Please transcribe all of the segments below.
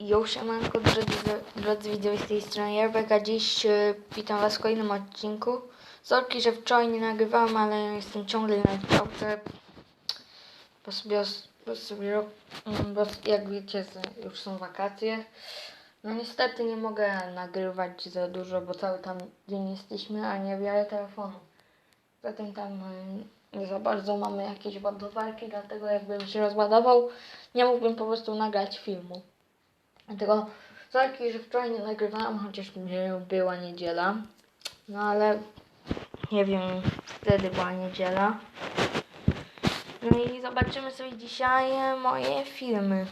Jo, siemanko, drodzy, drodzy widzowie z tej strony Jerbek, a dziś e, witam was w kolejnym odcinku. Sorki, że wczoraj nie nagrywałem, ale jestem ciągle na działce, bo sobie, bo sobie, mm, bo jak wiecie, już są wakacje. No niestety nie mogę nagrywać za dużo, bo cały tam dzień jesteśmy, a nie biorę telefonu. Zatem tam e, nie za bardzo mamy jakieś ładowarki, dlatego jakbym się rozładował, nie mógłbym po prostu nagrać filmu. Dlatego sorki, że wczoraj nie nagrywałam, chociaż była niedziela. No ale nie wiem, wtedy była niedziela. No i zobaczymy sobie dzisiaj moje filmy.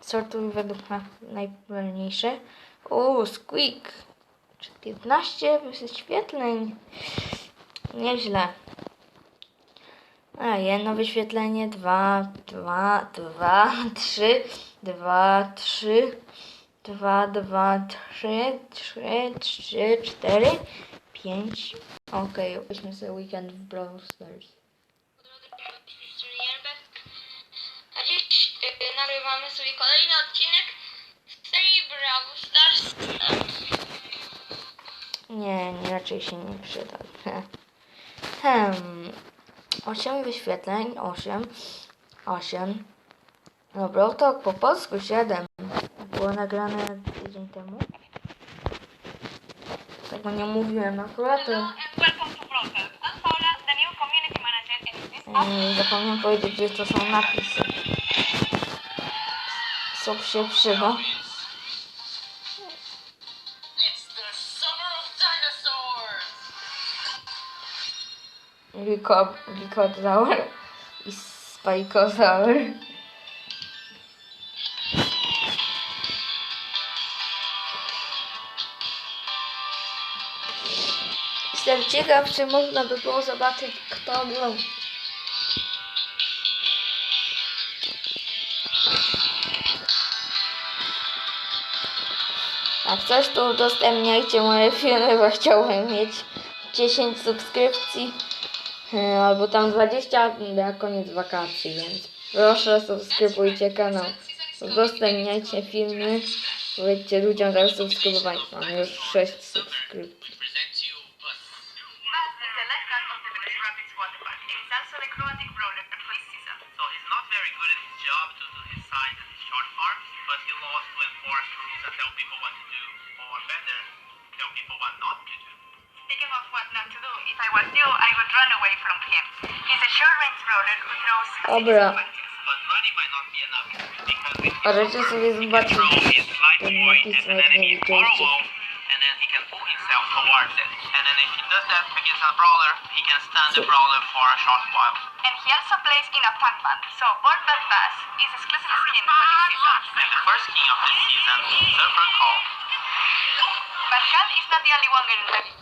Sortuj według na najpopularniejsze. O, Squeak. 15 wyświetleń. Nieźle. A jedno wyświetlenie, dwa, dwa, dwa, trzy, dwa, trzy, dwa, dwa, trzy, trzy, trzy, cztery, pięć. Okej, weźmy sobie weekend w Brawl Stars. A dziś y, nagrywamy sobie kolejny odcinek z serii Brawl Stars. Nie, nie, raczej się nie przyda. Hmm. 8 wyświetleń, 8, 8. Dobra, to po polsku 7. Było nagrane tydzień temu. Tego nie mówiłem akurat. Mm, zapomniałem powiedzieć, że to są napisy. Co się przyda. Wiko, Wikozaur i Spajkozaur. Jestem ciekaw, czy można by było zobaczyć, kto grał. Jak coś, to udostępniajcie moje filmy, bo chciałbym mieć 10 subskrypcji. E, Albo tam 20 na koniec wakacji, więc proszę subskrybujcie kanał. Udostępniajcie filmy. Powiedzcie ludziom, że subskrybowali. Mam już 6 subskrypcji. lifeguard of if I was would run away from him. He's a short-range brawler who throws Dobra. punches. But running might not be enough, because if he Możecie sobie zobaczyć throw his light ten at an enemy far widzieliście. wall, and then he can pull himself towards it. And then if he does that against a brawler, he can stun the brawler for a short while. And he also plays in a punk band, so Board Bad Bass is exclusive skin for this season. And the first king of this season, Surfer Call, But Cal is not the only one getting ready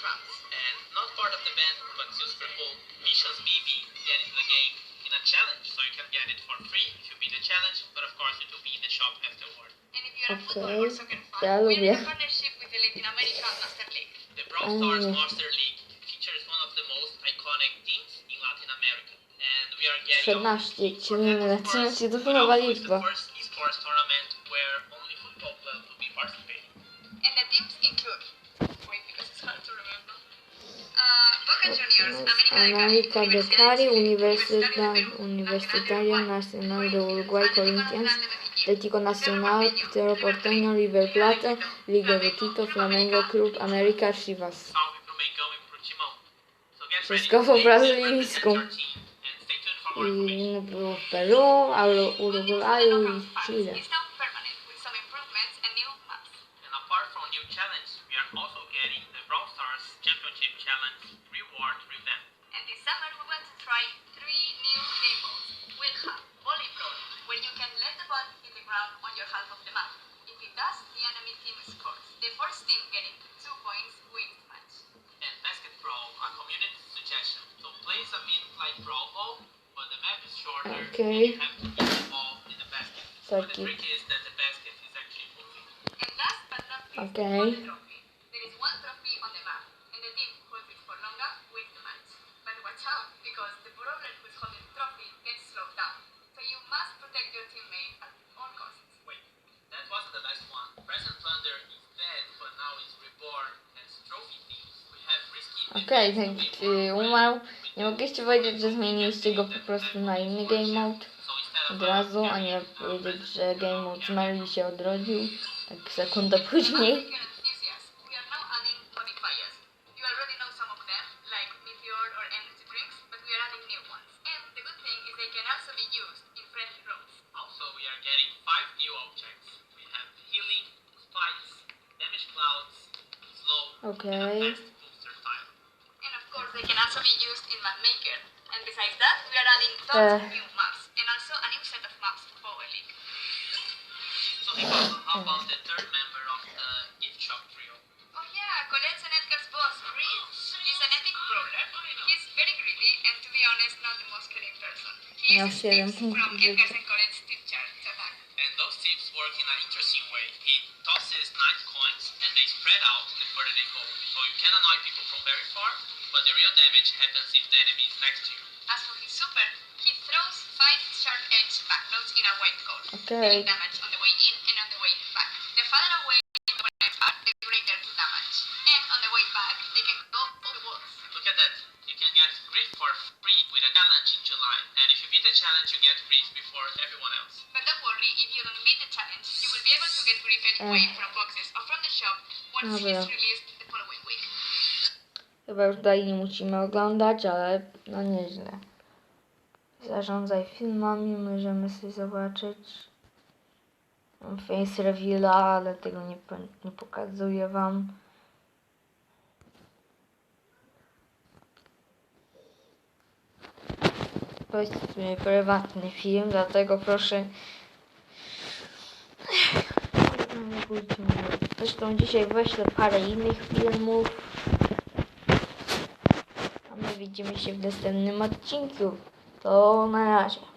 Stu on the drums. And not part of the band, but just for cool, Missions BB get into the game in a challenge, so you can get it for free if you beat the challenge, but of course it will be in the shop afterward. And if you're a football Okay. or soccer fan, Ya we're lubię. in a partnership with the Latin American Master League. The Brawl Stars Mm. Master League features one of the most iconic teams in Latin America. And we are getting 13, ciemniemy na Of tym course, się but dochodowa also it's liczba. America de Università Universitaria Nacional de Uruguay, Corinthians, Atlético Nacional, Pitero Porteño, River Plata, Liga de Quito, Flamengo, Club América, Chivas. Wszystko po brazylijsku. I było w Peru, Urugwaju i Chile. Challenge. We are also getting the Brawl Stars Championship Challenge reward revamp. And this summer we want to try three new game modes. We'll have Volley Brawl, where you can let the ball hit the ground on your half of the map. If it does, the enemy team scores. The first team getting two points wins the match. And Basket Brawl, a community suggestion. So play some mid like Brawl Ball, but the map is shorter Okay. and you have to hit the ball in the basket. But the trick is that the basket is actually moving. And last but not least, Okay. Okej, defense ten y, umarł. Nie mogliście powiedzieć, że zmieniliście go po prostu na inny game mode od razu, a nie powiedzieć, że game mode zmarł i się odrodził. Tak sekundę później. Okay. They can also be used in Map Maker. And besides that, we are adding tons Uh. of new maps, and also a new set of maps for Power League. So, how about the third member of the gift shop trio? Oh yeah, Colette's and Edgar's boss, Reed. He's an epic brawler. He's very greedy, and to be honest, not the most caring person. He Miał uses tips from Edgar's and Colette's And work in an interesting way. He tosses nine coins and they spread out the further they go. So you can annoy people from very far, but the real damage happens if the enemy is next to you. As for his super, he throws five sharp edge backnotes in a white cone, Okay. Dobra. the following week. Chyba już dalej nie musimy oglądać, ale no nieźle. Zarządzaj filmami, możemy sobie zobaczyć. Mam face reveala, ale tego nie, nie pokazuję wam. To jest e, prywatny film, dlatego proszę. Zresztą dzisiaj wyślę parę innych filmów. A my widzimy się w następnym odcinku. To na razie.